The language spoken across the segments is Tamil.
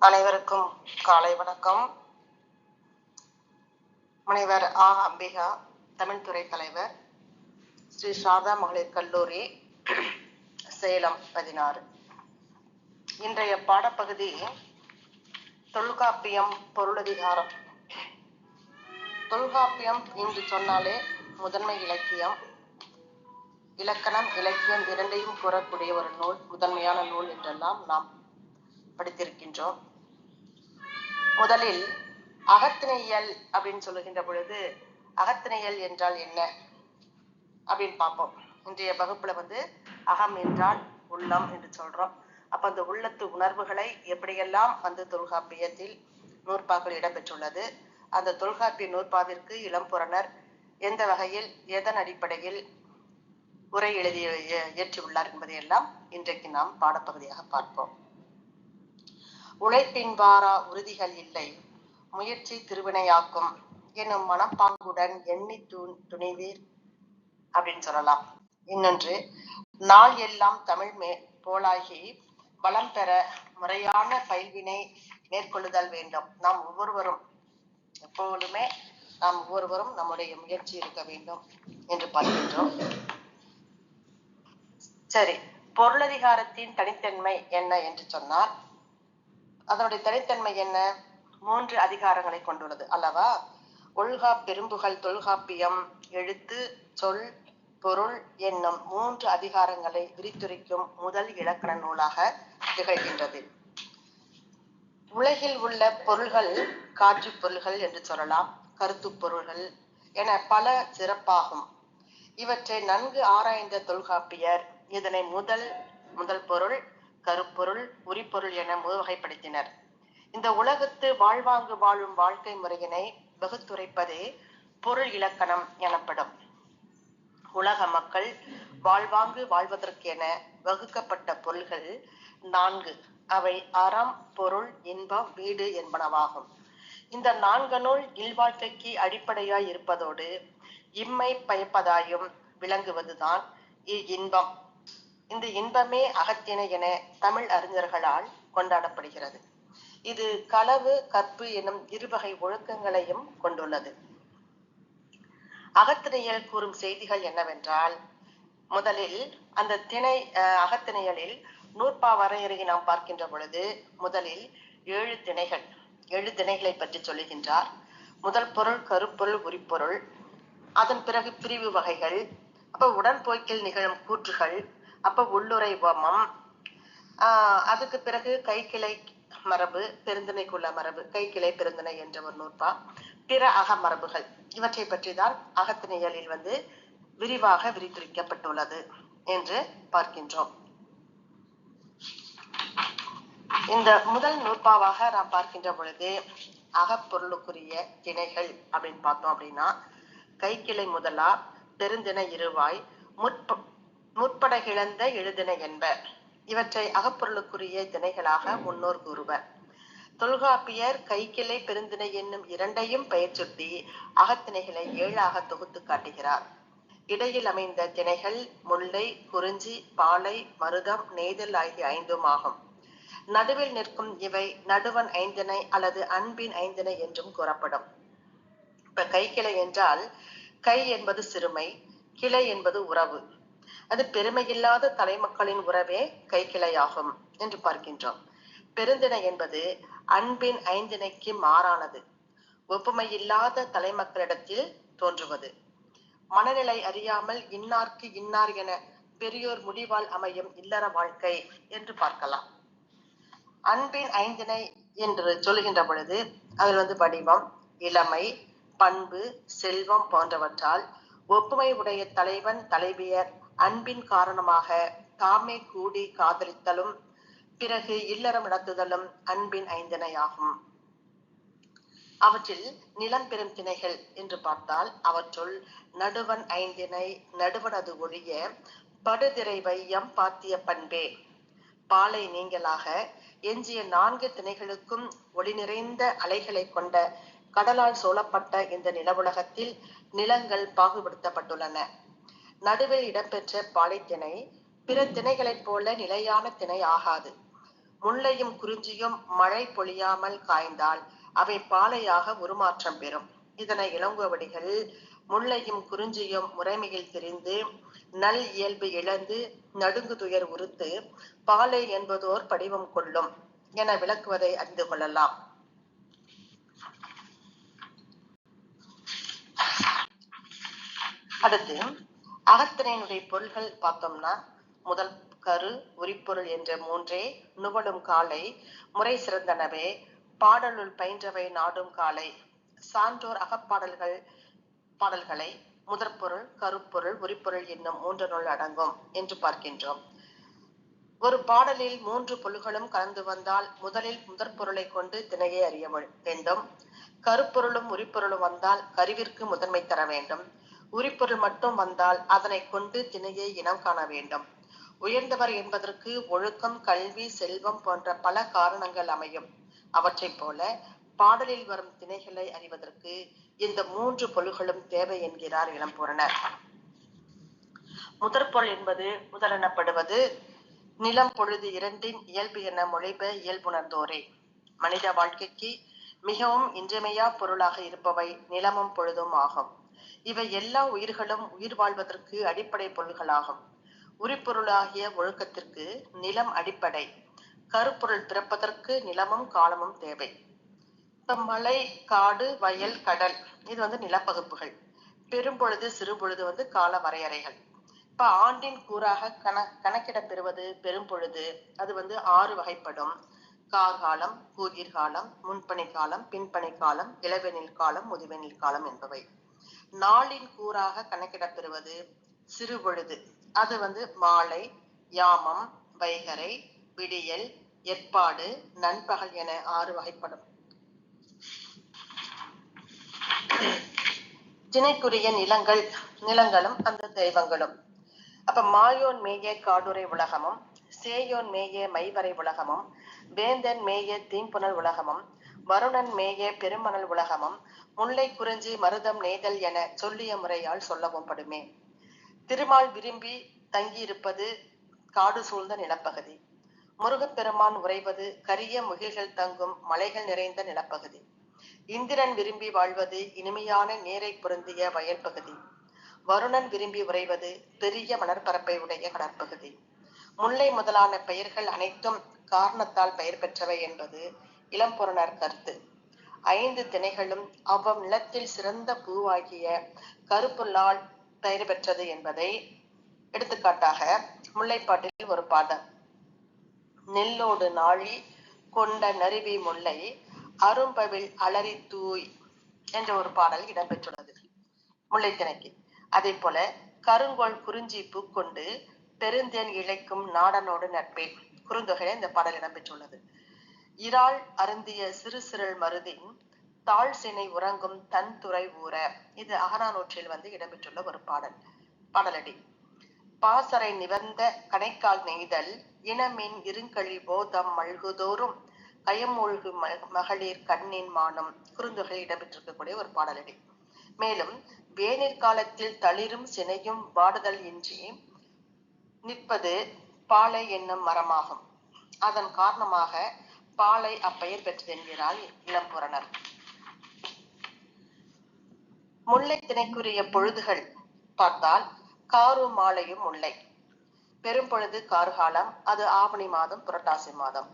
அனைவருக்கும் காலை வணக்கம். முனைவர் ஆ. அம்பிகா தமிழ் துறை தலைவர் ஸ்ரீ சாரதா மகளிர் கல்லூரி சேலம் பதினாறு. இன்றைய பாடப்பகுதி தொல்காப்பியம் பொருளதிகாரம். தொல்காப்பியம் என்று சொன்னாலே முதன்மை இலக்கியம். இலக்கணம் இலக்கியம் இரண்டையும் கூறக்கூடிய ஒரு நூல் முதன்மையான நூல் என்றெல்லாம் நாம் படித்திருக்கின்றோம். முதலில் அகத்திணையல் அப்படின்னு சொல்லுகின்ற பொழுது அகத்திணையல் என்றால் என்ன அப்படின்னு பார்ப்போம். இன்றைய வகுப்புல வந்து அகம் என்றால் உள்ளம் என்று சொல்றோம். அப்ப அந்த உள்ளத்து உணர்வுகளை எப்படியெல்லாம் வந்து தொல்காப்பியத்தில் நூற்பாக்கள் இடம்பெற்றுள்ளது அந்த தொல்காப்பிய நூற்பாவிற்கு இளம்புறனர் எந்த வகையில் எதன் அடிப்படையில் உரை எழுதி இயற்றியுள்ளார் என்பதையெல்லாம் இன்றைக்கு நாம் பாடப்பகுதியாக பார்ப்போம். உழைப்பின்பாரா உறுதிகள் இல்லை. முயற்சி திருவினையாக்கும் எனும் மனப்பாங்குடன் எண்ணி துணிவீர் அப்படின்னு சொல்லலாம். இன்னொன்று நாள் எல்லாம் தமிழ் மே போலாகி வளம் பெற முறையான பயில்வினை மேற்கொள்ளுதல் வேண்டும். நாம் ஒவ்வொருவரும் எப்பொழுதுமே நாம் ஒவ்வொருவரும் நம்முடைய முயற்சி இருக்க வேண்டும் என்று பார்க்கின்றோம். சரி பொருளதிகாரத்தின் தனித்தன்மை என்ன என்று சொன்னால் அதனுடைய தனித்தன்மை என்ன? மூன்று அதிகாரங்களை கொண்டுள்ளது. அல்லவா? ஒழுகா பெரும்புகள் தொல்காப்பியம் எழுத்து சொல் பொருள் என்னும் மூன்று அதிகாரங்களை விரித்துரைக்கும் முதல் இலக்கண நூலாக திகழ்கின்றது. உலகில் உள்ள பொருள்கள் காட்சி பொருள்கள் என்று சொல்லலாம் கருத்து பொருள்கள் என பல சிறப்பாகும். இவற்றை நன்கு ஆராய்ந்த தொல்காப்பியர் இதனை முதல் முதல் பொருள் கருப்பொருள் உரிப்பொருள் என வகைப்படுத்தினர். இந்த உலகத்து வாழ்வாங்கு வாழும் வாழ்க்கை முறையினை வகுத்துரைப்பதே பொருள் இலக்கணம் எனப்படும். உலக மக்கள் வாழ்வாங்கு வாழ்வதற்கென வகுக்கப்பட்ட பொருள்கள் நான்கு. அவை அறம் பொருள் இன்பம் வீடு என்பனவாகும். இந்த நான்கனுள் இல்வாழ்க்கைக்கு அடிப்படையாய் இருப்பதோடு இம்மை பயப்பதாயும் விளங்குவதுதான் இன்பம். இந்த இன்பமே அகத்திணை என தமிழ் அறிஞர்களால் கொண்டாடப்படுகிறது. இது களவு கற்பு எனும் இருவகை ஒழுக்கங்களையும் கொண்டுள்ளது. அகத்திணையல் கூறும் செய்திகள் என்னவென்றால் முதலில் அந்த திணை அகத்திணையலில் நூற்பா வரையறையை நாம் பார்க்கின்ற பொழுது முதலில் ஏழு திணைகள் ஏழு திணைகளை பற்றி சொல்லுகின்றார். முதல் பொருள் கருப்பொருள் உரிப்பொருள் அதன் பிறகு பிரிவு வகைகள் அப்ப உடன்போக்கில் நிகழும் கூற்றுகள் அப்ப உள்ளுரை வமம் ஆஹ் அதுக்கு பிறகு கைக்கிளை மரபு பெருந்திணைக்குள்ள மரபு கைக்கிளை பெருந்திணை என்ற ஒரு நூற்பா. பிற அக மரபுகள் இவற்றை பற்றி தான் அகத்திணையலில் வந்து விரிவாக விரித்துரைக்கப்பட்டுள்ளது என்று பார்க்கின்றோம். இந்த முதல் நூற்பாவாக நாம் பார்க்கின்ற பொழுது அகப்பொருளுக்குரிய திணைகள் அப்படின்னு பார்த்தோம் அப்படின்னா கைக்கிளை முதலா பெருந்திணை இருவாய் முற்ப முற்பட கிழந்த எழுதின என்பர். இவற்றை அகப்பொருளுக்குரிய திணைகளாக முன்னோர் கூறுவர். தொல்காப்பியர் கைக்கிளை பெருந்திணை என்னும் இரண்டையும் பெயர் சுட்டி அகத்திணைகளை ஏழாக தொகுத்து காட்டுகிறார். இடையில் அமைந்த திணைகள் முல்லை குறிஞ்சி பாலை மருதம் நெய்தல் ஆகிய ஐந்தும் ஆகும். நடுவில் நிற்கும் இவை நடுவன் ஐந்திணை அல்லது அன்பின் ஐந்திணை என்றும் கூறப்படும். இப்ப கைக்கிளை என்றால் கை என்பது சிறுமை கிளை என்பது உறவு. அது பெருமையில்லாத தலைமக்களின் உறவே கைக்கிளையாகும் என்று பார்க்கின்றோம். பெருந்திணை என்பது அன்பின் ஐந்திணைக்கு மாறானது. ஒப்புமையில்லாத தலைமக்களிடத்தில் தோன்றுவது. மனநிலை அறியாமல் இன்னார்க்கு இன்னார் என பெரியோர் முடிவால் அமையும் இல்லற வாழ்க்கை என்று பார்க்கலாம். அன்பின் ஐந்திணை என்று சொல்லுகின்ற பொழுது அதில் வந்து வடிவம் இளமை பண்பு செல்வம் போன்றவற்றால் ஒப்புமை உடைய தலைவன் தலைவியர் அன்பின் காரணமாக தாமே கூடி காதலித்தலும் பிறகு இல்லறம் நடத்துதலும் அன்பின் ஐந்திணையாகும். அவற்றில் நிலம் பெறும் திணைகள் என்று பார்த்தால் அவற்றுள் நடுவன் ஐந்திணை நடுவனது ஒழிய படுதிரை வையம் பாத்திய பண்பே. பாலை நீங்களாக எஞ்சிய நான்கு திணைகளுக்கும் ஒளி நிறைந்த அலைகளை கொண்ட கடலால் சூழப்பட்ட இந்த நிலவுலகத்தில் நிலங்கள் பாகுபடுத்தப்பட்டுள்ளன. நடுவில் இடம்பெற்ற பாலைத்திணை பிற திணைகளைப் போல நிலையான திணை ஆகாது. முல்லையும் குறிஞ்சியும் மழை பொழியாமல் காய்ந்தால் அவை பாலையாக உருமாற்றம் பெறும். இதனை இளங்கோவடிகள் முல்லையும் குறிஞ்சியும் முறைமையில் தெரிந்து நல் இயல்பு இழந்து நடுங்கு துயர் உறுத்து பாலை என்பதோர் படிவம் கொள்ளும் என விளக்குவதை அறிந்து கொள்ளலாம். அடுத்து அகத்திரையினுடைய பொருள்கள் பார்த்தோம்னா முதல் கரு உரிப்பொருள் என்ற மூன்றே நுவலும் காலை முறை சிறந்தனவே பாடலுள் பயின்றவை நாடும் காலை சான்றோர் அகப்பாடல்கள் பாடல்களை முதற்பொருள் கருப்பொருள் உரிப்பொருள் என்னும் மூன்றனுள் அடங்கும் என்று பார்க்கின்றோம். ஒரு பாடலில் மூன்று பொருள்களும் கலந்து வந்தால் முதலில் முதற் பொருளை கொண்டு திணையை அறிய வேண்டும். கருப்பொருளும் உரிப்பொருளும் வந்தால் கருவிற்கு முதன்மை தர வேண்டும். உரிப்பொருள் மட்டும் வந்தால் அதனை கொண்டு திணையை இனம் காண வேண்டும். உயர்ந்தவர் என்பதற்கு ஒழுக்கம் கல்வி செல்வம் போன்ற பல காரணங்கள் அமையும். அவற்றைப் போல பாடலில் வரும் திணைகளை அறிவதற்கு இந்த மூன்று பொருள்களும் தேவை என்கிறார் இளம்பூரணர். முதற்பொருள் என்பது முதலெனப்படுவது நிலம் பொழுது இரண்டின் இயல்பு என மொழிப இயல்புணர்ந்தோரே. மனித வாழ்க்கைக்கு மிகவும் இன்றியமையா பொருளாக இருப்பவை நிலமும் பொழுதும் ஆகும். இவை எல்லா உயிர்களும் உயிர் வாழ்வதற்கு அடிப்படை பொருள்களாகும். உரிப்பொருளாகிய ஒழுக்கத்திற்கு நிலம் அடிப்படை. கருப்பொருள் பிறப்பதற்கு நிலமும் காலமும் தேவை. இப்ப மலை காடு வயல் கடல் இது வந்து நிலப்பகுப்புகள். பெரும்பொழுது சிறுபொழுது வந்து கால வரையறைகள். இப்ப ஆண்டின் கூறாக கண கணக்கிட பெறுவது பெரும்பொழுது அது வந்து ஆறு வகைப்படும். கார்காலம் கூதிர்காலம் முன்பனி காலம் பின்பனி காலம் இளவெனில் காலம் முதுவெனில் காலம் என்பவை. நாளின் கூறாக கணக்கிடப்பெறுவது சிறுபொழுது அது வந்து மாலை யாமம் வைகரை விடியல் ஏற்பாடு நண்பகல் என ஆறு வகைப்படும். திணைக்குரிய நிலங்கள் நிலங்களும் அந்த தெய்வங்களும். அப்ப மாயோன் மேய காடுரை உலகமும் சேயோன் மேய மைவரை உலகமும் வேந்தன் மேய தீம்புணல் உலகமும் வருணன் மேய பெருமணல் உலகமும் முல்லை குறிஞ்சி மருதம் நெய்தல் என சொல்லிய முறையால் சொல்லவும் படுமே. திருமால் விரும்பி தங்கியிருப்பது காடு சூழ்ந்த நிலப்பகுதி. முருகப்பெருமான் உறைவது கரிய முகில்கள் தங்கும் மலைகள் நிறைந்த நிலப்பகுதி. இந்திரன் விரும்பி வாழ்வது இனிமையான நீரை பொருந்திய வயல் பகுதி வருணன் விரும்பி உறைவது பெரிய மணற்பரப்பை உடைய கடற்பகுதி. முல்லை முதலான பெயர்கள் அனைத்தும் காரணத்தால் பெயர் பெற்றவை என்பது இளம்பொருணர் கருத்து. ஐந்து திணைகளும் அவ்வம் நிலத்தில் சிறந்த பூவாகிய கருப்புல்லால் பெயர் பெற்றது என்பதை எடுத்துக்காட்டாக முல்லைப்பாட்டில் ஒரு பாடல் நெல்லோடு நாழி கொண்ட நறுவி முல்லை அரும்பவில் அலறி தூய் என்ற ஒரு பாடல் இடம்பெற்றுள்ளது. முல்லைத்திணைக்கு அதே போல கருங்கோள் குறிஞ்சி பூக்கொண்டு பெருந்தேன் இழைக்கும் நாடனோடு நட்பே. குறுந்தொகையில இந்த பாடல் இடம்பெற்றுள்ளது. இறால் அருந்திய சிறு சிறல் மருதின் தாழ் சினை உறங்கும் தன் துறை ஊர இது அகரானூற்றில் வந்து இடம்பெற்றுள்ள ஒரு பாடல். பாடலடி. பாசறை நிவர்ந்த கணைக்கால் நெய்தல் இனமின் இருங்கழி போதம் மல்குதோறும் கயமூழ்கு மகளிர் கண்ணின் மானம் குறுந்தொகையில் இடம்பெற்றிருக்கக்கூடிய ஒரு பாடலடி. மேலும் வேநீர் காலத்தில் தளிரும் சினையும் வாடுதல் இன்றி நிற்பது பாலை என்னும் மரமாகும். அதன் காரணமாக பாலை அப்பெயர் பெற்றது என்கிறாள் இளம்புறனர் முல்லை திணைக்குரிய பொழுதுகள் பார்த்தால் காரு மாலையும் முல்லை. பெரும்பொழுது கார்காலம் அது ஆவணி மாதம் புரட்டாசி மாதம்.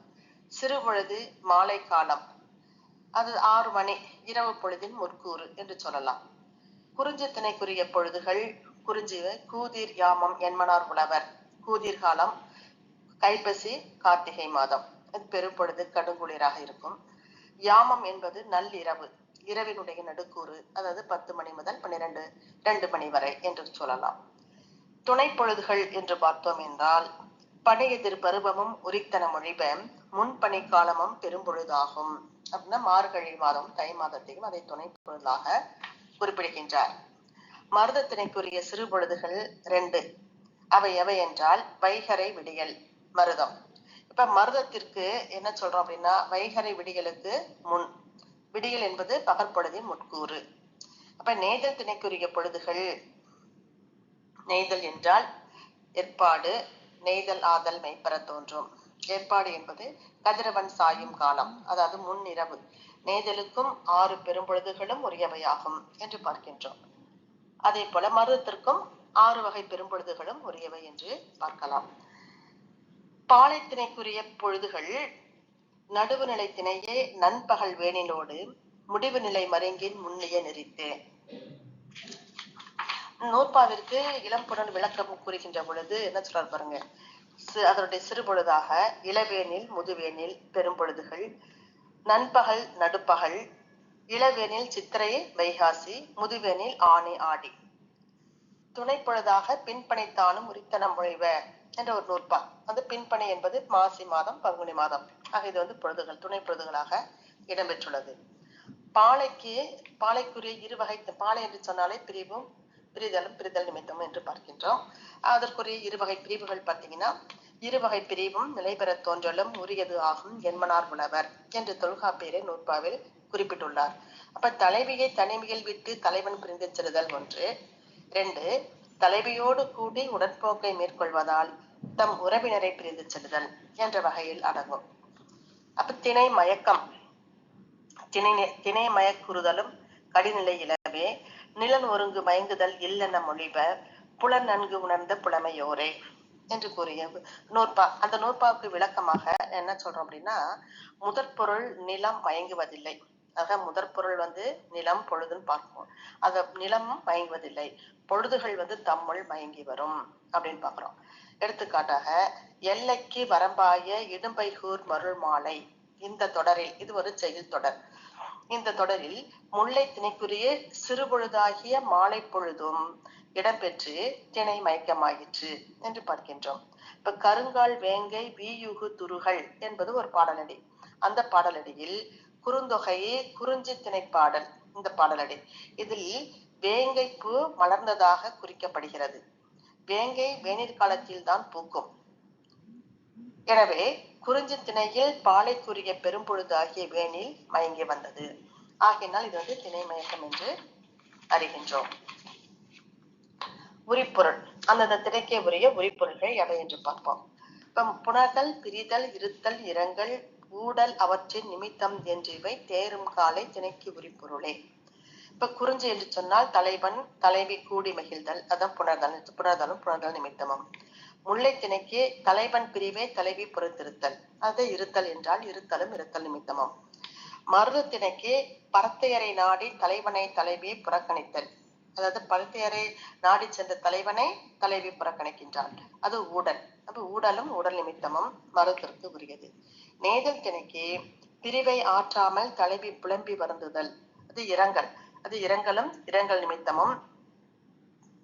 சிறு பொழுது மாலை காலம் அது ஆறு மணி இரவு பொழுதின் முற்கூறு என்று சொல்லலாம். குறிஞ்சி திணைக்குரிய பொழுதுகள் குறிஞ்சி கூதிர் யாமம் என்மனார் உழவர். கூதிர் காலம் கைப்பசி கார்த்திகை மாதம். பெரும்பொழுது கடுங்குளிராக இருக்கும். யாமம் என்பது நள்ளிரவு இரவினுடைய நடுக்கூறு அதாவது பத்து மணி முதல் பன்னிரண்டு ரெண்டு மணி வரை என்று சொல்லலாம். துணை பொழுதுகள் என்று பார்த்தோம் என்றால் பனையெதிர் பருவமும் உரித்தன மொழிப முன்பனி காலமும் பெரும்பொழுதாகும் அப்படின்னா மார்கழி மாதம் தை மாதத்தையும் அதை துணை பொழுதாக குறிப்பிடுகின்றார். மருதத்தினைக்குரிய சிறு பொழுதுகள் ரெண்டு. அவை எவை என்றால் வைகரை விடியல் மருதம். இப்ப மருதத்திற்கு என்ன சொல்றோம் அப்படின்னா வைகரை விடிகளுக்கு முன். விடிகள் என்பது பகற்பொழுதின் முட்கூறு அப்ப நெய்தல் திணைக்குரிய பொழுதுகள். நெய்தல் என்றால் ஏற்பாடு நெய்தல் ஆதல் மெய்ப்பெற தோன்றும். ஏற்பாடு என்பது கதிரவன் சாயும் காலம் அதாவது முன்னிரவு நெய்தலுக்கும் ஆறு பெரும்பொழுதுகளும் உரியவையாகும் என்று பார்க்கின்றோம். அதே போல மருதத்திற்கும் ஆறு வகை பெரும்பொழுதுகளும் உரியவை என்று பார்க்கலாம். பாலைத்திணைக்குரிய பொழுதுகள் நடுவு நிலை திணையே நண்பகல் வேணிலோடு முடிவு நிலை மருங்கின் முன்னிய நெறித்து. நூற்பாவிற்கு இளம்புடன் விளக்கம் கூறுகின்ற பொழுது என்ன சொல்றாரு பாருங்க. அதனுடைய சிறு பொழுதாக இளவேனில் முதுவேனில் பெரும்பொழுதுகள் நண்பகல் நடுப்பகல் இளவேனில் சித்திரை வைகாசி முதுவேனில் ஆணி ஆடி. துணைப்பொழுதாக பின்பனைத்தானும் உரித்தனம் மொழிவ என்ற ஒரு நூற்பா. அது பின்பனை என்பது மாசி மாதம் பங்குனி மாதம். ஆக இது வந்து பொழுதுகள் துணை பொழுதுகளாக இடம்பெற்றுள்ளது. பாலைக்கு பாலைக்குரிய இரு வகை பாலை என்று சொன்னாலே பிரிவும் பிரிதலும் பிரிதல் நிமித்தம் என்று பார்க்கின்றோம். அதற்குரிய இரு வகை பிரிவுகள் பார்த்தீங்கன்னா இரு வகை பிரிவும் நிலைபெற தோன்றலும் உரியது ஆகும் என்மனார் உணவர் என்று தொல்காப்பியரை நூற்பாவில் குறிப்பிட்டுள்ளார். அப்ப தலைவியை தனிமையில் விட்டு தலைவன் பிரிந்து செல்லுதல் ஒன்று. இரண்டு தலைவியோடு கூடி உடற்போக்கை மேற்கொள்வதால் தம் உறவினரை பிரிந்து செல்லுதல் என்ற வகையில் அடங்கும். அப்ப திணை மயக்கம் திணை திணை மயக்குறுதலும் கடிநிலை இலவே நிலன் ஒருங்கு மயங்குதல் இல்லென மொழிப புலன் நன்கு உணர்ந்த புலமையோரே என்று கூறிய நூற்பா. அந்த நூற்பாவுக்கு விளக்கமாக என்ன சொல்றோம் அப்படின்னா முதற் பொருள் நிலம் மயங்குவதில்லை. ஆக முதற் பொருள் வந்து நிலம் பொழுதுன்னு பார்ப்போம். அத நிலம் மயங்குவதில்லை. பொழுதுகள் வந்து தம்முள் மயங்கி வரும் அப்படின்னு பாக்குறோம் எடுத்துக்காட்டாக எல்லைக்கு வரம்பாய இடும்பைகூர் மருள் மாலை. இந்த தொடரில் இது ஒரு செயல் தொடர். இந்த தொடரில் முல்லை திணைக்குரிய சிறுபொழுதாகிய மாலை பொழுதும் இடம்பெற்று திணை மயக்கமாயிற்று என்று பார்க்கின்றோம். இப்ப கருங்கால் வேங்கை வீயுகு துருகள் என்பது ஒரு பாடலடி. அந்த பாடலடியில் குறுந்தொகையே குறிஞ்சி திணைப்பாடல் இந்த பாடலடி. இதில் வேங்கை பூ மலர்ந்ததாக குறிக்கப்படுகிறது. வேங்கை வேநீர் காலத்தில் தான் பூக்கும். எனவே குறிஞ்சி திணையில் பாலைக்குரிய பெரும்பொழுது ஆகிய வேனில் மயங்கி வந்தது. ஆகையினால் இது வந்து திணை மயக்கம் என்று அறிகின்றோம். உரிப்பொருள். அந்தந்த திரைக்கே உரிய உரிப்பொருள்கள் எவை என்று பார்ப்போம். இப்ப புணர்தல் பிரிதல் இருத்தல் இரங்கல் ஊடல் அவற்றின் நிமித்தம் என்றிவை தேரும் காலை திணைக்கு உரிப்பொருளே. இப்ப குறிஞ்சி என்று சொன்னால் தலைவன் தலைவி கூடி மகிழ்தல் அதான் புணர்தல் புனர்தலும் புனர்தல் நிமித்தமும். முல்லை திணைக்கு தலைவன் பிரிவே தலைவி புறத்திருத்தல். அது இருத்தல் என்றால் இருத்தலும் இருத்தல் நிமித்தமும். மருது திணைக்கு பரத்தையரை நாடி தலைவனை தலைவியை புறக்கணித்தல். அதாவது பரத்தையரை நாடி சென்ற தலைவனை தலைவி புறக்கணிக்கின்றாள் அது ஊடல். அப்ப ஊடலும் ஊடல் நிமித்தமும் மருத்திற்கு உரியது. நேதல் திணைக்கு பிரிவை ஆற்றாமல் தலைவி புலம்பி வருந்துதல். அது இரங்கல். அது இரங்கலும் இரங்கல் நிமித்தமும்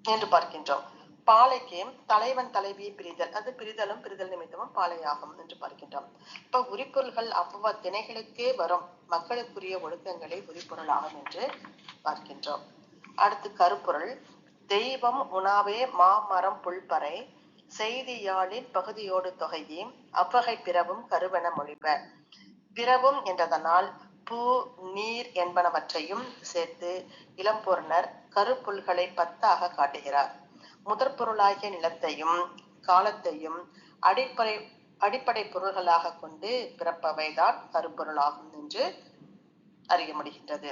என்று பார்க்கின்றோம். பாலைக்கு தலைவன் தலைவியை பிரிதல். அது பிரிதலும் பிரிதல் நிமித்தமும் பாலையாகும் என்று பார்க்கின்றோம். இப்ப உரிப்பொருள்கள் அவ்வ திணைகளுக்கே வரும். மக்களுக்குரிய ஒழுக்கங்களை உரிப்பொருளாகும் என்று பார்க்கின்றோம். அடுத்து கருப்பொருள். தெய்வம் உணாவே மாமரம் புல்பறை. செய்தியாளின் பகுதியோடு தொகையே. அவ்வகை பிறவும் கருவென மொழிப. பிறவும் என்றதனால் பூ நீர் என்பனவற்றையும் சேர்த்து இளம்பொருணர் கருப்பொருள்களை பத்தாக காட்டுகிறார். முதற் பொருளாகிய நிலத்தையும் காலத்தையும் அடிப்படை அடிப்படை பொருள்களாக கொண்டு பிறப்பவைதான் கருப்பொருளாகும் என்று அறிய முடிகின்றது.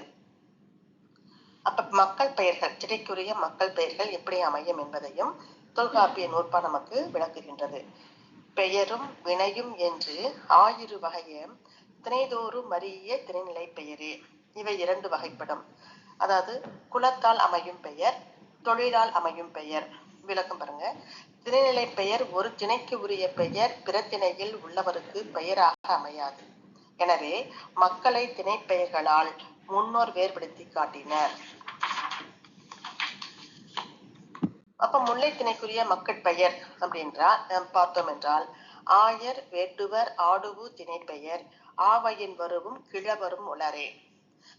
அப்ப மக்கள் பெயர்கள் திடைக்குரிய மக்கள் பெயர்கள் எப்படி அமையும் என்பதையும் தொல்காப்பிய நூற்பா நமக்கு விளக்குகின்றது. பெயரும் வினையும் என்று ஆயிரு வகைய திணைதோறும் மறிய திணைநிலை பெயரே. இவை இரண்டு வகைப்படும். அதாவது குலத்தால் அமையும் பெயர் தொழிலால் அமையும் பெயர். விளக்கம் பாருங்க. திணைநிலை பெயர் ஒரு திணைக்கு உரிய பெயர் பிற திணையில் உள்ளவருக்கு பெயராக அமையாது. எனவே மக்களை திணைப்பெயர்களால் முன்னோர் வேறுபடுத்தி காட்டினர். அப்ப முல்லை திணைக்குரிய மக்கள் பெயர் அப்படின்றால் பார்த்தோம் என்றால் ஆயர் வேட்டுவர் ஆடுவு திணைப்பெயர் ஆவையின் வருவும் கிழவரும் உளரே.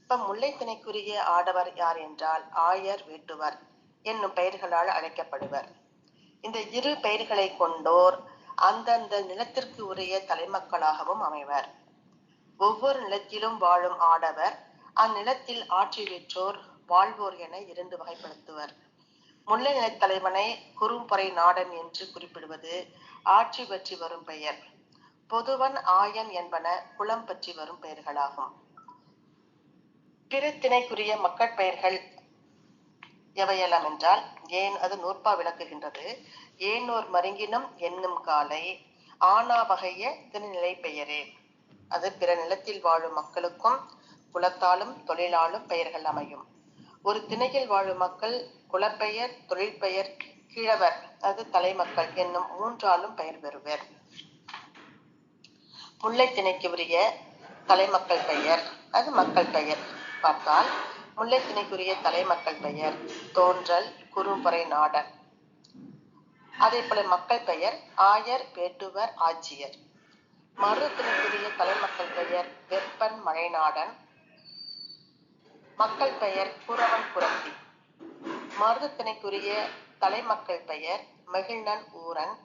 இப்ப முல்லை திணைக்குரிய ஆடவர் யார் என்றால் ஆயர் வீட்டுவர் என்னும் பெயர்களால் அழைக்கப்படுவர். இந்த இரு பெயர்களை கொண்டோர் அந்தந்த நிலத்திற்கு உரிய தலைமக்களாகவும் அமைவர். ஒவ்வொரு நிலத்திலும் வாழும் ஆடவர் அந்நிலத்தில் ஆட்சி பெற்றோர் வாழ்வோர் என இரண்டு வகைப்படுத்துவர். முல்லை நிலத்தலைவனை குறும்பொறை நாடன் என்று குறிப்பிடுவது ஆட்சி பற்றி வரும் பெயர். பொதுவன் ஆயன் என்பன குலம் பற்றி வரும் பெயர்களாகும். பிற திணைக்குரிய மக்கட் பெயர்கள் எவையெல்லாம் என்றால் ஏன் அது நூற்பா விளக்குகின்றது. ஏனோர் மருங்கினம் என்னும் காலை ஆனா வகைய திருநிலை பெயரே. அது பிற நிலத்தில் வாழும் மக்களுக்கும் குலத்தாலும் தொழிலாலும் பெயர்கள் அமையும். ஒரு திணையில் வாழும் மக்கள் குலப்பெயர் தொழிற்பெயர் கிழவர் அது தலைமக்கள் என்னும் மூன்றாலும் பெயர் பெறுவர். முல்லை திணைக்கு உரிய தலைமக்கள் பெயர். அது மக்கள் பெயர். பார்த்தால் முல்லை திணைக்குரிய தலைமக்கள் பெயர். தோன்றல் குறும்பறை நாடன். அதே போல மக்கள் பெயர் ஆயர் வேட்டுவர் ஆட்சியர் மறு தலைமக்கள் பெயர் வெப்பன் மழைநாடன். மக்கள் பெயர் குறவன் குரத்தி மருதத்தினைக்குரிய தலைமக்கள் பெயர் மகிழ்நன் ஊரன்.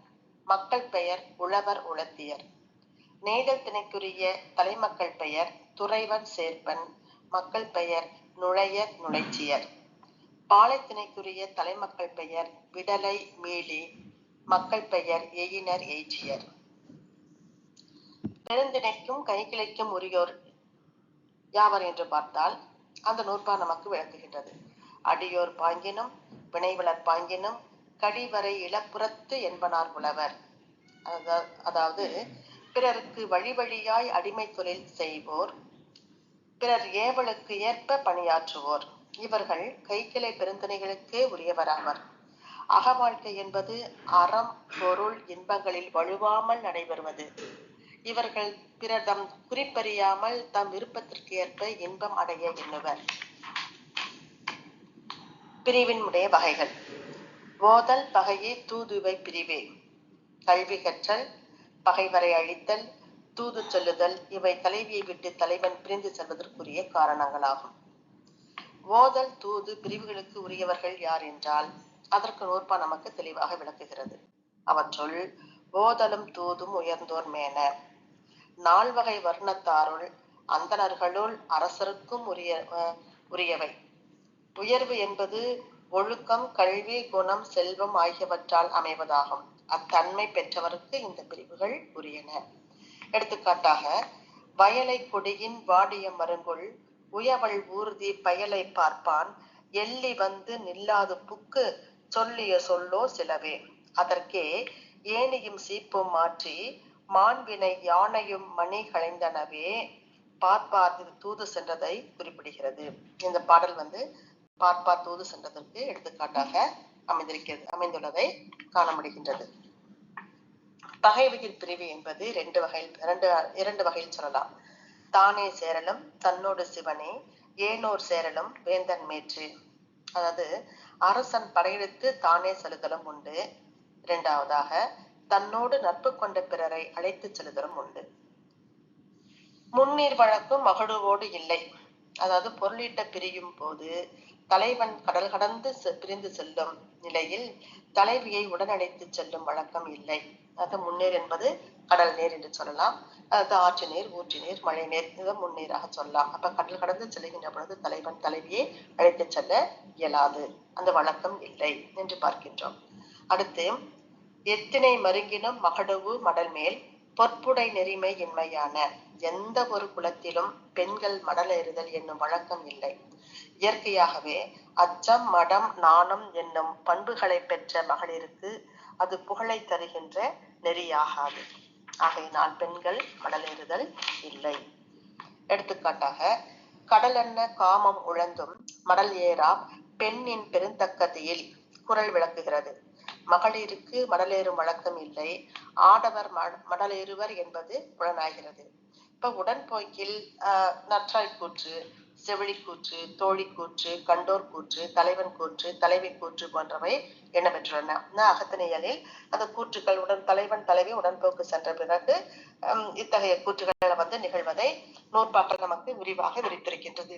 மக்கள் பெயர் உழவர் உளத்தியர் நெய்தல் திணைக்குரிய தலைமக்கள் பெயர் துறைவன் சேர்ப்பன். மக்கள் பெயர் நுழையர் நுழைச்சியர். பாலைத்திணைக்குரிய தலைமக்கள் பெயர் விடலை மீளி. மக்கள் பெயர் எயினர் எய்ச்சியர். பெருந்திணைக்கும் கைகிளைக்கும் உரியோர் யாவர் என்று பார்த்தால் அந்த நூற்பா நமக்கு விளக்குகின்றது. அடியோர் பாங்கினும் வினைவளர் பாங்கினும் கடிவரை இளப்புறத்து என்பனார் புலவர். அதாவது பிறருக்கு வழி வழியாய் அடிமை தொழில் செய்வோர். பிறர் ஏவலுக்கு ஏற்ப பணியாற்றுவோர். இவர்கள் கைக்கிளை பெருந்தனைகளுக்கே உரியவராவர். அகவாழ்க்கை என்பது அறம் பொருள் இன்பங்களில் வலுவாமல் நடைபெறுவது. இவர்கள் பிறர் தம் குறிப்பறியாமல் தம் விருப்பத்திற்கு ஏற்ப இன்பம் அடைய எண்ணுவர். பிரிவின் உடைய வகைகள். ஓதல் பகையே தூதுவை பிரிவே. கல்வி கற்றல் பகைவரை அழித்தல் தூது சொல்லுதல் இவை தலைவியை விட்டு தலைவன் பிரிந்து செல்வதற்குரிய காரணங்களாகும். ஓதல் தூது பிரிவுகளுக்கு உரியவர்கள் யார் என்றால் அதற்கு நூற்பா நமக்கு தெளிவாக விளக்குகிறது. அவற்றுள் ஓதலும் தூதும் உயர்ந்தோர் மேன. நால்வகை வர்ணத்தாருள் அந்தணர்களுள் அரசருக்கும் உரிய அஹ், உரியவை. உயர்வு என்பது ஒழுக்கம் கல்வி குணம் செல்வம் ஆகியவற்றால் அமைவதாகும். அத்தன்மை பெற்றவருக்கு இந்த பிரிவுகள் உரியன. எடுத்துக்காட்டாக வயலை கொடியின் வாடிய மருங்குள் உயவள் ஊர்தி பயலை பார்ப்பான் எள்ளி வந்து நில்லாது புக்கு சொல்லிய சொல்லோ சிலவே. அதற்கே ஏனியும் சீப்பும் மாற்றி மாண்பினை யானையும் மணி களைந்தனவே பார்ப்பார் தூது சென்றதை குறிப்பிடுகிறது. இந்த பாடல் வந்து பார்ப்பார் தூது சென்றதற்கு எடுத்துக்காட்டாக அமைந்திருக்கிறது அமைந்துள்ளதை காண முடிகின்றது. பகைவகிர் பிரிவு என்பது ரெண்டு வகையில் இரண்டு இரண்டு வகையில் சொல்லலாம். தானே சேரலும் தன்னோடு சிவனே ஏனோர் சேரலும் வேந்தன் மேற்று. அதாவது அரசன் படையெடுத்து தானே செலுதலும் உண்டு. இரண்டாவதாக தன்னோடு நட்பு கொண்ட பிறரை அழைத்துச் செலுதலும் உண்டு. முன்னீர் வழக்கும் மகடுவோடு இல்லை. அதாவது பொருளீட்ட பிரியும் போது தலைவன் கடல் கடந்து செ- பிரிந்து செல்லும் நிலையில் தலைவியை உடனடைத்து செல்லும் வழக்கம் இல்லை. அது முன்னேர் என்பது கடல் நீர் என்று சொல்லலாம். அது ஆற்று நீர் ஊற்று நீர் மழை நீர் இதை முன்னீராக சொல்லலாம். அப்ப கடல் கடந்து செல்கின்ற பொழுது தலைவன் தலைவியை அழைத்துச் செல்ல இயலாது. அந்த வழக்கம் இல்லை என்று பார்க்கின்றோம். அடுத்து எத்தனை மருங்கினும் மகடவு மடல் மேல் பொற்புடை நெறிமை இன்மையான. எந்த ஒரு குலத்திலும் பெண்கள் மடல் ஏறுதல் என்னும் வழக்கம் இல்லை. இயற்கையாகவே அச்சம் மடம் நாணம் என்னும் பண்புகளை பெற்ற மகளிருக்கு அது புகழை தருகின்ற நெறியாகாது. ஆகையினால் பெண்கள் மடலேறுதல் இல்லை. எடுத்துக்காட்டாக கடலென்ன காமம் உழந்தும் மடல் ஏறா பெண்ணின் பெருந்தக்கதியில் குரல் விளக்குகிறது. மகளிருக்கு மடலேறும் வழக்கம் இல்லை. ஆடவர் மடலேறுவர் என்பது புலனாகிறது. இப்ப உடன்போக்கில் ஆஹ் நற்றாய் கூற்று செவிழி கூற்று தோழி கூற்று கண்டோர் கூற்று தலைவன் கூற்று தலைவி கூற்று போன்றவை இடம்பெற்றுள்ளன இந்த அகத்திணையலில் அந்த கூற்றுகள் உடன் தலைவன் தலைவி உடன்போக்கு சென்ற பிறகு ஹம், இத்தகைய கூற்றுகள் வந்து நிகழ்வதை நூற்பாக்கள் நமக்கு விரிவாக விரித்திருக்கின்றது.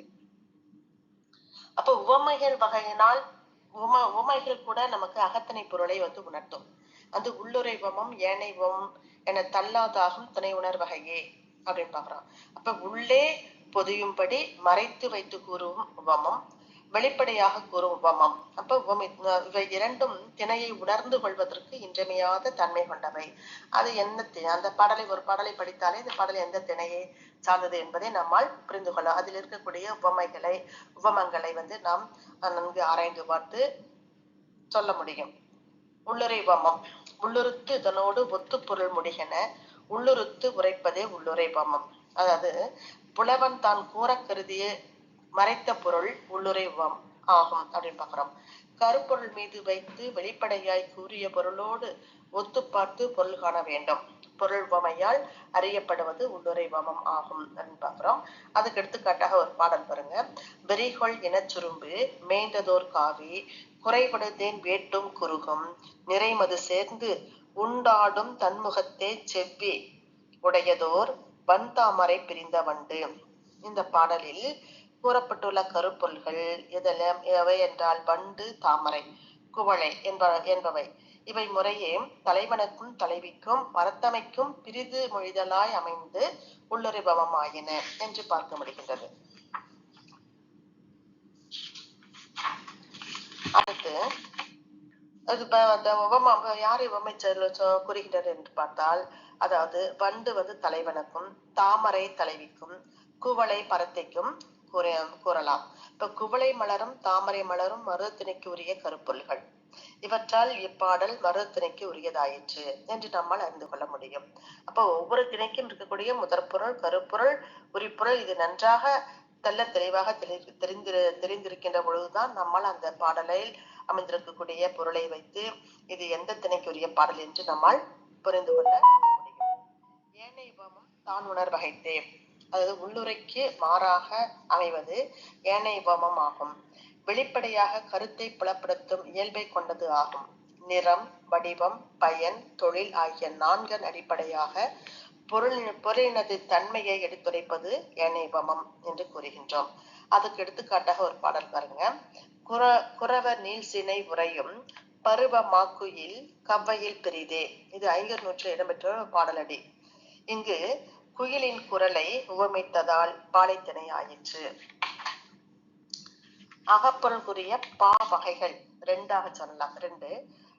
அப்ப உவமைகள் வகையினால் உம உமைகள் கூட நமக்கு அகத்தனை பொருளை வந்து உணர்த்தும். அது உள்ளுரை ஏனைவம் ஏனை என தள்ளாதாகும் துணை உணர்வகையே அப்படின்னு பாக்குறோம் அப்ப உள்ளே பொதியும்படி மறைத்து வைத்து கூறும் உபமம் வெளிப்படையாக கூறும் உபமம் அப்ப உபமி இவை இரண்டும் திணையை உணர்ந்து கொள்வதற்கு இன்றியமையாத தன்மை கொண்டவை. அது என்ன அந்த பாடலை ஒரு பாடலை படித்தாலே இந்த பாடல் எந்த திணையை சார்ந்தது என்பதை நம்மால் புரிந்து கொள்ளும் அதில் இருக்கக்கூடிய உபமைகளை உபமங்களை வந்து நாம் நன்கு ஆராய்ந்து பார்த்து சொல்ல முடியும். உள்ளுரை உபமம் உள்ளுறுத்து இதனோடு ஒத்து பொருள் முடிகென உள்ளுறுத்து உரைப்பதே உள்ளுரை உபமம் அதாவது புலவன் தான் கூற கருதிய மறைத்த பொருள் உள்ளுரைவம் ஆகும் அப்படின்னு பாக்குறோம் கருப்பொருள் மீது வைத்து வெளிப்படையாய் கூறிய பொருளோடு ஒத்து பார்த்து பொருள் காண வேண்டும். பொருள் உவமையால் அறியப்படுவது உள்ளுரை உவமம் ஆகும் அப்படின்னு பாக்குறோம் அதுக்கு எடுத்துக்காட்டாக ஒரு பாடல் பாருங்க. வெறிகொள் இனச்சுரும்பு மேய்ந்ததோர் காவி குறைபடுதேன் வேட்டும் குறுகும் நிறைமது சேர்ந்து உண்டாடும் தன்முகத்தே செவ்வி உடையதோர் வன்தாமரை பிரிந்த வண்டு. இந்த பாடலில் கூறப்பட்டுள்ள கருப்பொருள்கள் எதெல்லாம் எவை என்றால் வண்டு தாமரை குவளை என்ப என்பவை. இவை முறையே தலைவனுக்கும் தலைவிக்கும் மரத்தமைக்கும் பிரிது மொழிதலாய் அமைந்து உள்ளுரைபவமாயின என்று பார்க்க முடிகின்றது. அடுத்து அது அந்த உபமா யாரை உவமைச்சல் கூறுகின்றது என்று பார்த்தால் அதாவது வண்டு வந்து தலைவனுக்கும் தாமரை தலைவிக்கும் குவளை பரத்தைக்கும் கூற கூறலாம். இப்ப குவளை மலரும் தாமரை மலரும் மருத்திணைக்கு உரிய கருப்பொருள்கள். இவற்றால் இப்பாடல் மருத்திணைக்கு உரியதாயிற்று என்று நம்மால் அறிந்து கொள்ள முடியும். அப்போ ஒவ்வொரு திணைக்கும் இருக்கக்கூடிய முதற்பொருள் கருப்பொருள் உரிப்பொருள் இது நன்றாக தெல்ல தெளிவாக தெளி- தெரிந்திரு தெரிந்திருக்கின்ற பொழுதுதான் நம்மால் அந்த பாடலில் அமைந்திருக்கக்கூடிய பொருளை வைத்து இது எந்த திணைக்குரிய பாடல் என்று நம்மால் புரிந்து கொள்ள முடியும். ஏனைய தான் உணர்வகைத்தேன். அதாவது உள்ளுரைக்கு மாறாக அமைவது ஏனையபமம் ஆகும். வெளிப்படையாக கருத்தை புலப்படுத்தும் இயல்பை கொண்டது ஆகும். நிறம் வடிவம் பயன் தொழில் ஆகிய நான்கன் அடிப்படையாக பொருள் பொருளினது தன்மையை எடுத்துரைப்பது ஏனையபமம் என்று கூறுகின்றோம். அதுக்கு எடுத்துக்காட்டாக ஒரு பாடல் பாருங்க. குற குறவ நீல் சினை உரையும் பருவ மாக்குயில் கவ்வையில் பெரிதே. இது ஐங்கர் நூற்றில் இடம்பெற்ற ஒரு பாடலடி. இங்கு குயிலின் குரலை உவமைத்ததால் பாலைத்திணை ஆயிற்று. அகப்பொருள்குரிய பா வகைகள் ரெண்டாக சொல்லலாம். ரெண்டு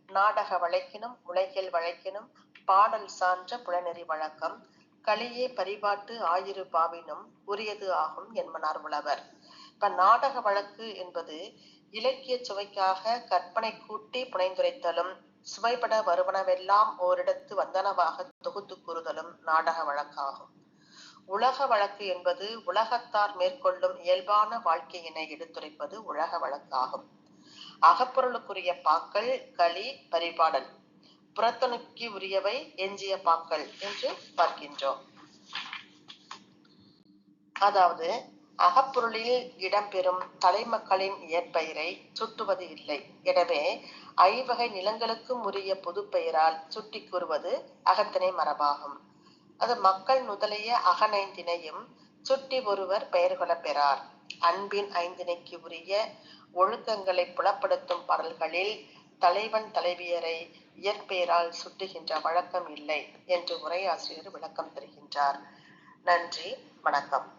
நாடக வழக்கினும் உலகில் வழக்கினும் பாடல் சான்ற புலநெறி வழக்கம் களியே பரிபாட்டு ஆயிரு பாவினும் உரியது ஆகும் என்பனார் உழவர். இப்ப நாடக வழக்கு என்பது இலக்கிய சுவைக்காக கற்பனை கூட்டி புனைந்துரைத்தலும் சுவைபட வருவனவெல்லாம் ஓரிடத்து வந்தனவாக தொகுத்து கூறுதலும் நாடக வழக்காகும். உலக வழக்கு என்பது உலகத்தார் மேற்கொள்ளும் இயல்பான வாழ்க்கையினை எடுத்துரைப்பது உலக வழக்காகும். அகப்பொருளுக்குரிய பாக்கள் களி பரிபாடல். புறத்தணுக்கி உரியவை எஞ்சிய பாக்கள் என்று பார்க்கின்றோம். அதாவது அகப்பொருளில் இடம்பெறும் தலைமக்களின் இயற்பெயரை சுட்டுவது இல்லை. எனவே ஐவகை நிலங்களுக்கும் உரிய பொதுப்பெயரால் சுட்டி கூறுவது அகத்திணை மரபாகும். அது மக்கள் முதலிய அகனைந்தினையும் சுட்டி ஒருவர் பெயர் பெறார். அன்பின் ஐந்தினைக்கு உரிய ஒழுக்கங்களை புலப்படுத்தும் பாடல்களில் தலைவன் தலைவியரை இயற்பெயரால் சுட்டுகின்ற வழக்கம் இல்லை என்று உரையாசிரியர் விளக்கம் தருகின்றார். நன்றி வணக்கம்.